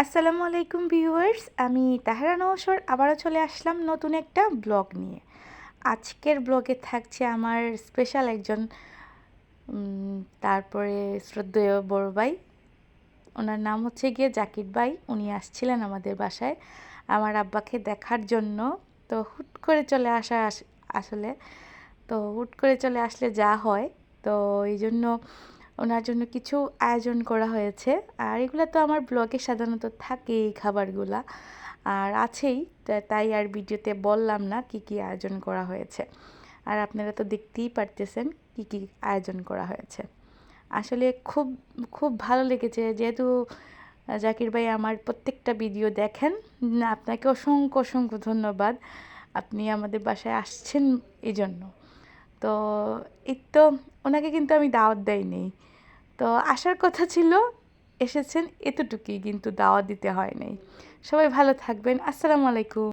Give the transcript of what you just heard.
আসসালামু আলাইকুম ভিউয়ার্স, আমি তাহেরা নওসর আবারও চলে আসলাম নতুন একটা ব্লগ নিয়ে। আজকের ব্লগে থাকছে আমার স্পেশাল একজন তারপরে শ্রদ্ধেয় বড় ভাই। ওনার নাম হচ্ছে গিয়ে জাকির ভাই, উনি আসছিলেন আমাদের বাসায় আমার আব্বাকে দেখার জন্য। তো হুট করে চলে আসা আস- আসলে, তো হুট করে চলে আসলে যা হয়। তো এই জন্য ওনার জন্য কিছু আয়োজন করা হয়েছে। আর এগুলো তো আমার ব্লগে সাধারণত থাকে এই খাবারগুলা। আর আছেই তাই আর ভিডিওতে বললাম না কি কি আয়োজন করা হয়েছে। আর আপনারা তো দেখতেই পারতেছেন কি কি আয়োজন করা হয়েছে। আসলে খুব খুব ভালো লেগেছে যেহেতু জাকির ভাই আমার প্রত্যেকটা ভিডিও দেখেন। আপনাকে অসংখ্য অসংখ্য ধন্যবাদ। আপনি আমাদের বাসায় আসছেন এই জন্য তো এই তো, ওনাকে কিন্তু আমি দাওয়াত দেয়নি। তো আসার কথা ছিল, এসেছেন এতটুকুই কিন্তু দাওয়া দিতে হয় নাই। সবাই ভালো থাকবেন। আসসালামু আলাইকুম।